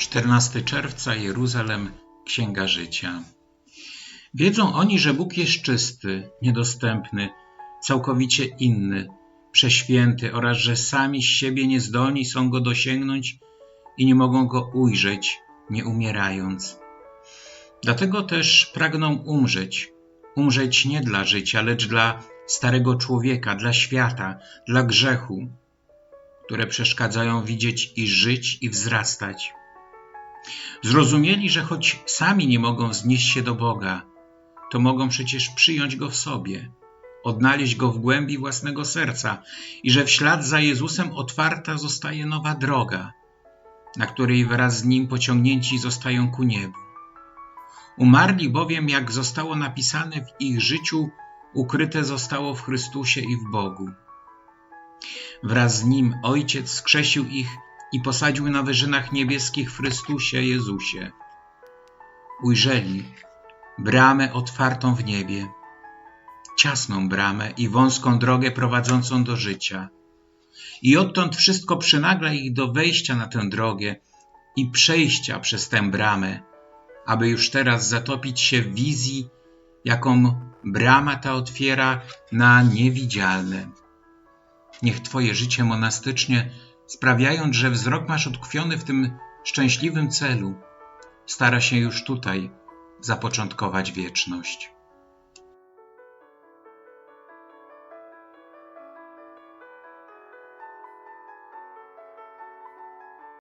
14 czerwca Jeruzalem Księga Życia. Wiedzą oni, że Bóg jest czysty, niedostępny, całkowicie inny, prześwięty oraz że sami z siebie niezdolni są Go dosięgnąć i nie mogą Go ujrzeć, nie umierając. Dlatego też pragną umrzeć. Umrzeć nie dla życia, lecz dla starego człowieka, dla świata, dla grzechu, które przeszkadzają widzieć i żyć i wzrastać. Zrozumieli, że choć sami nie mogą wznieść się do Boga, to mogą przecież przyjąć Go w sobie, odnaleźć Go w głębi własnego serca i że w ślad za Jezusem otwarta zostaje nowa droga, na której wraz z Nim pociągnięci zostają ku niebu. Umarli bowiem, jak zostało napisane w ich życiu, ukryte zostało w Chrystusie i w Bogu. Wraz z Nim Ojciec skrzesił ich i posadził na wyżynach niebieskich Chrystusie Jezusie. Ujrzeli bramę otwartą w niebie, ciasną bramę i wąską drogę prowadzącą do życia. I odtąd wszystko przynagla ich do wejścia na tę drogę i przejścia przez tę bramę, aby już teraz zatopić się w wizji, jaką brama ta otwiera na niewidzialne. Niech Twoje życie monastycznie sprawiając, że wzrok masz utkwiony w tym szczęśliwym celu, stara się już tutaj zapoczątkować wieczność.